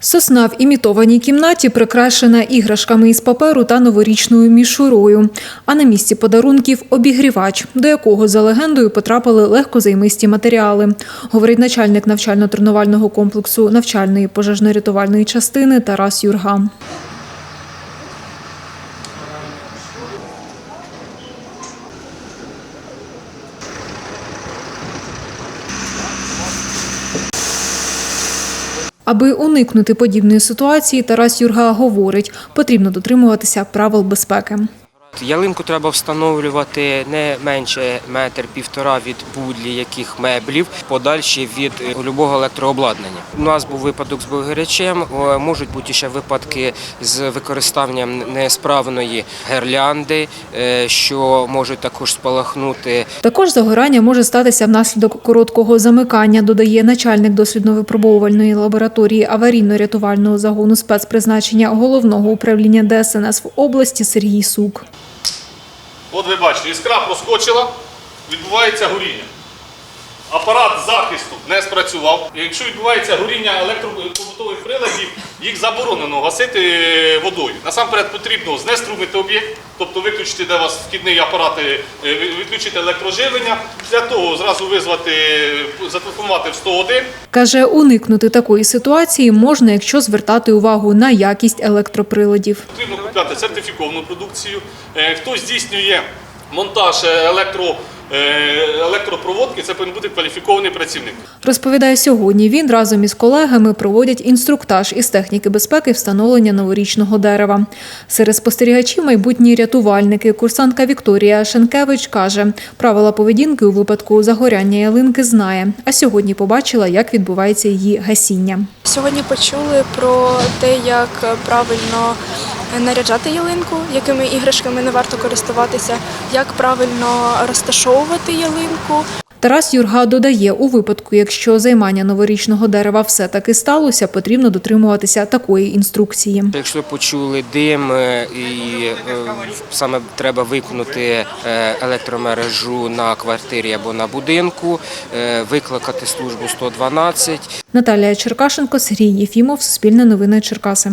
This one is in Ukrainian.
Сосна в імітованій кімнаті прикрашена іграшками із паперу та новорічною мішурою. А на місці подарунків обігрівач, до якого за легендою потрапили легкозаймисті матеріали, говорить начальник навчально-тренувального комплексу навчальної пожежно-рятувальної частини Тарас Юрга. Аби уникнути подібної ситуації, Тарас Юрга говорить, потрібно дотримуватися правил безпеки. Ялинку треба встановлювати не менше метр півтора від будь-яких меблів, подальші від любого електрообладнання. У нас був випадок з богарячем, можуть бути ще випадки з використанням несправної гірлянди, е, що можуть також спалахнути. Також загорання може статися внаслідок короткого замикання, додає начальник дослідно-випробовувальної лабораторії аварійно-рятувального загону спецпризначення головного управління ДСНС в області Сергій Сук. От ви бачите, іскра проскочила, відбувається горіння. Апарат захисту не спрацював. Якщо відбувається горіння електропобутових приладів, їх заборонено гасити водою. Насамперед потрібно знеструмити об'єкт, тобто виключити, де у вас вхідний апарат, е, відключити електроживлення. Для того зразу визвати, зателефонувати в 101. Каже, уникнути такої ситуації можна, якщо звертати увагу на якість електроприладів. Потрібно купляти сертифіковану продукцію. Е, Хто здійснює монтаж е, електро, е, електропроводки, це повинен бути кваліфікований працівник. Розповідає, сьогодні він разом із колегами проводять інструктаж із техніки безпеки встановлення новорічного дерева. Серед спостерігачів майбутні рятувальники. Курсантка Вікторія Шенкевич каже, правила поведінки у випадку загоряння ялинки знає, а сьогодні побачила, як відбувається її гасіння. Сьогодні почули про те, як правильно наряджати ялинку, якими іграшками не варто користуватися, як правильно розташовувати ялинку. Тарас Юрга додає, у випадку, якщо займання новорічного дерева все-таки сталося, потрібно дотримуватися такої інструкції. Якщо почули дим е, і е, саме треба вимкнути е, електромережу на квартирі або на будинку, викликати службу 112. Наталія Черкашенко, Сергій Єфімов, Суспільне новини Черкаси.